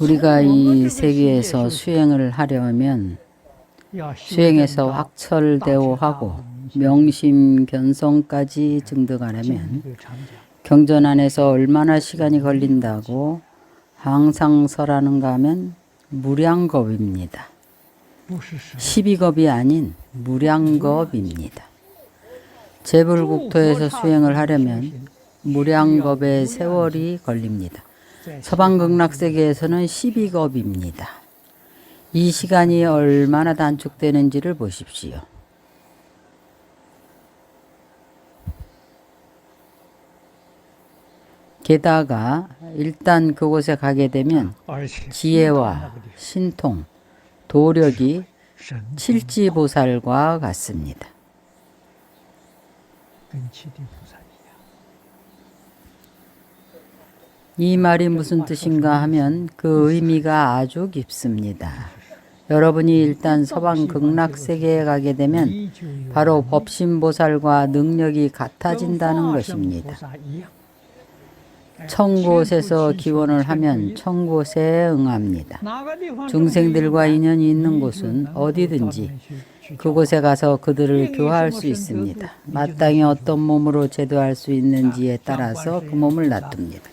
우리가 이 세계에서 수행을 하려면 수행에서 확철대오하고 명심견성까지 증득하려면 경전 안에서 얼마나 시간이 걸린다고 항상 서라는가 하면 무량겁입니다. 12겁이 아닌 무량겁입니다. 재불국토에서 수행을 하려면 무량겁의 세월이 걸립니다. 서방극락세계에서는 12겁입니다. 이 시간이 얼마나 단축되는지를 보십시오. 게다가 일단 그곳에 가게 되면 지혜와 신통, 도력이 칠지보살과 같습니다. 이 말이 무슨 뜻인가 하면 그 의미가 아주 깊습니다. 여러분이 일단 서방 극락 세계에 가게 되면 바로 법신보살과 능력이 같아진다는 것입니다. 청곳에서 기원을 하면 청곳에 응합니다. 중생들과 인연이 있는 곳은 어디든지 그곳에 가서 그들을 교화할 수 있습니다. 마땅히 어떤 몸으로 제도할 수 있는지에 따라서 그 몸을 놔둡니다.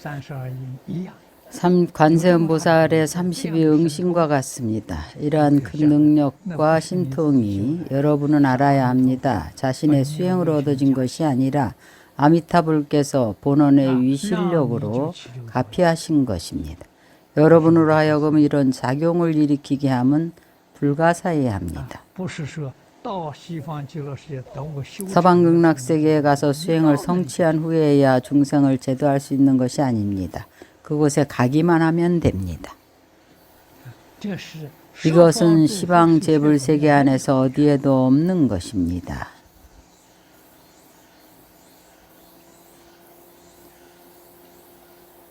관세음보살의 32 응신과 같습니다. 이러한 큰 능력과 신통이 여러분은 알아야 합니다. 자신의 수행으로 얻어진 것이 아니라 아미타불께서 본원의 위실력으로 가피하신 것입니다. 여러분으로 하여금 이런 작용을 일으키게 함은 불가사의합니다. 서방 극락세계에 가서 수행을 성취한 후에야 중생을 제도할 수 있는 것이 아닙니다. 그곳에 가기만 하면 됩니다. 이것은 시방 제불 세계 안에서 어디에도 없는 것입니다.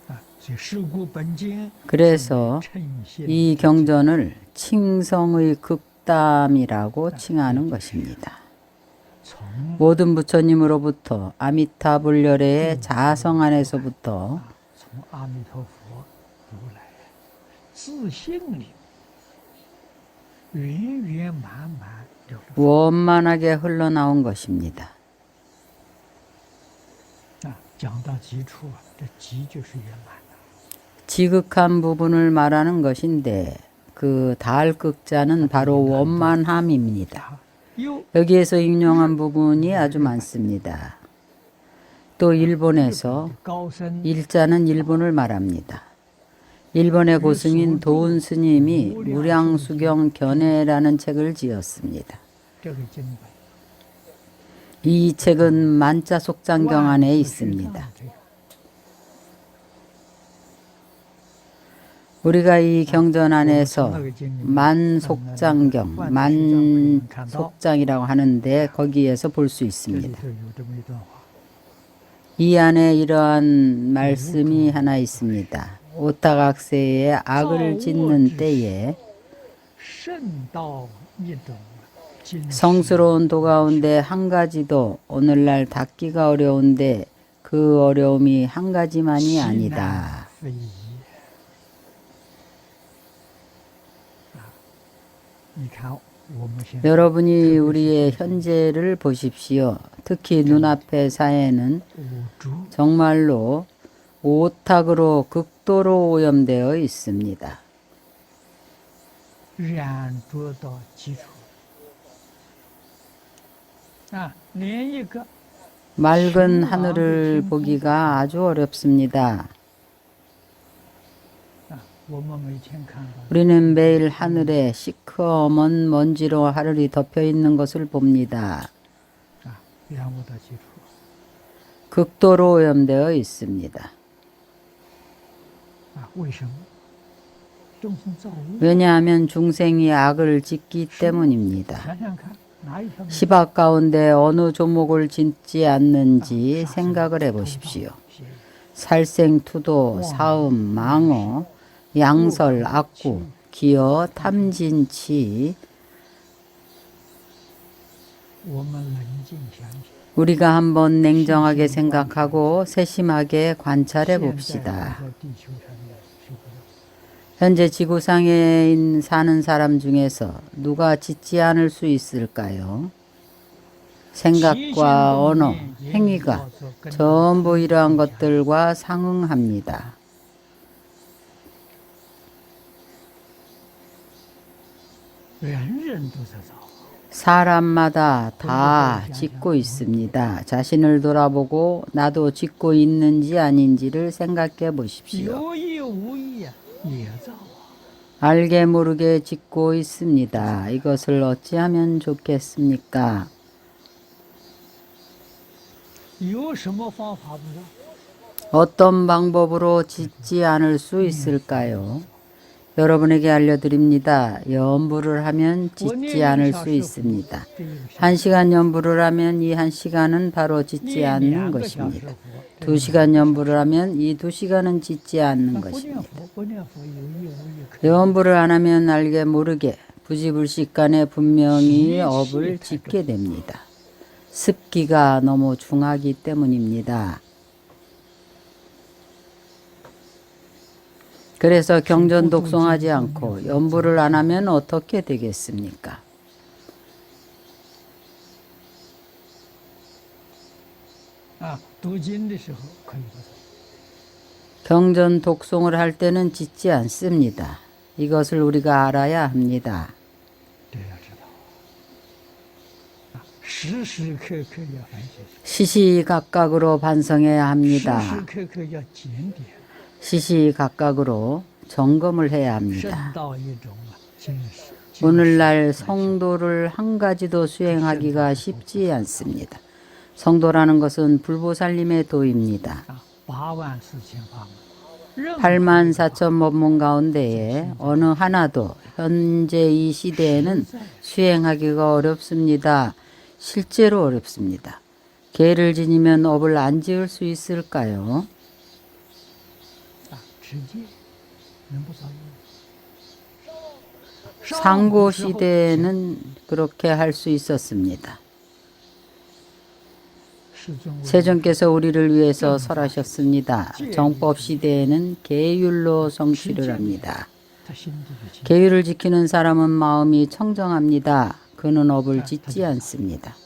아, 그래서 이 경전을 칭성의 극담이라고 칭하는 것입니다. 모든 부처님으로부터 아미타불열의 자성 안에서부터 원만하게 흘러나온 것입니다. 지극한 부분을 말하는 것인데 그 다할 극자는 바로 원만함입니다. 여기에서 인용한 부분이 아주 많습니다. 또 일본에서 일자는 일본을 말합니다. 일본의 고승인 도운 스님이 무량수경 견해라는 책을 지었습니다. 이 책은 만자 속장경 안에 있습니다. 우리가 이 경전 안에서 만속장경, 만속장이라고 하는데 거기에서 볼 수 있습니다. 이 안에 이러한 말씀이 하나 있습니다. 오타각세의 악을 짓는 때에 성스러운 도 가운데 한 가지도 오늘날 닦기가 어려운데 그 어려움이 한 가지만이 아니다. 여러분이 우리의 현재를 보십시오. 특히 눈앞의 사회는 정말로 오탁으로 극도로 오염되어 있습니다. 맑은 하늘을 보기가 아주 어렵습니다. 우리는 매일 하늘에 시커먼 먼지로 하늘이 덮여 있는 것을 봅니다. 극도로 오염되어 있습니다. 왜냐하면 중생이 악을 짓기 때문입니다. 시박 가운데 어느 조목을 짓지 않는지 생각을 해보십시오. 살생투도, 사음, 망어, 양설, 악구, 기어, 탐진치, 우리가 한번 냉정하게 생각하고 세심하게 관찰해 봅시다. 현재 지구상에 사는 사람 중에서 누가 짓지 않을 수 있을까요? 생각과 언어, 행위가 전부 이러한 것들과 상응합니다. 사람마다 다 짓고 있습니다. 자신을 돌아보고 나도 짓고 있는지 아닌지를 생각해 보십시오. 알게 모르게 짓고 있습니다. 이것을 어찌하면 좋겠습니까? 어떤 방법으로 짓지 않을 수 있을까요? 여러분에게 알려드립니다. 연부를 하면 짓지 않을 수 있습니다. 한 시간 연부를 하면 이 한 시간은 바로 짓지 않는 것입니다. 두 시간 연부를 하면 이 두 시간은 짓지 않는 것입니다. 연부를 안 하면 알게 모르게 부지불식간에 분명히 업을 짓게 됩니다. 습기가 너무 중하기 때문입니다. 그래서 경전 독송하지 않고 연부를 안 하면 어떻게 되겠습니까? 경전 독송을 할 때는 짓지 않습니다. 이것을 우리가 알아야 합니다. 시시각각으로 반성해야 합니다. 시시각각으로 점검을 해야 합니다. 오늘날 성도를 한 가지도 수행하기가 쉽지 않습니다. 성도라는 것은 불보살님의 도입니다. 8만 4천 법문 가운데에 어느 하나도 현재 이 시대에는 수행하기가 어렵습니다. 실제로 어렵습니다. 개를 지니면 업을 안 지을 수 있을까요? 상고 시대에는 그렇게 할 수 있었습니다. 세종께서 우리를 위해서 설하셨습니다. 정법 시대에는 계율로 성취를 합니다. 계율을 지키는 사람은 마음이 청정합니다. 그는 업을 짓지 않습니다.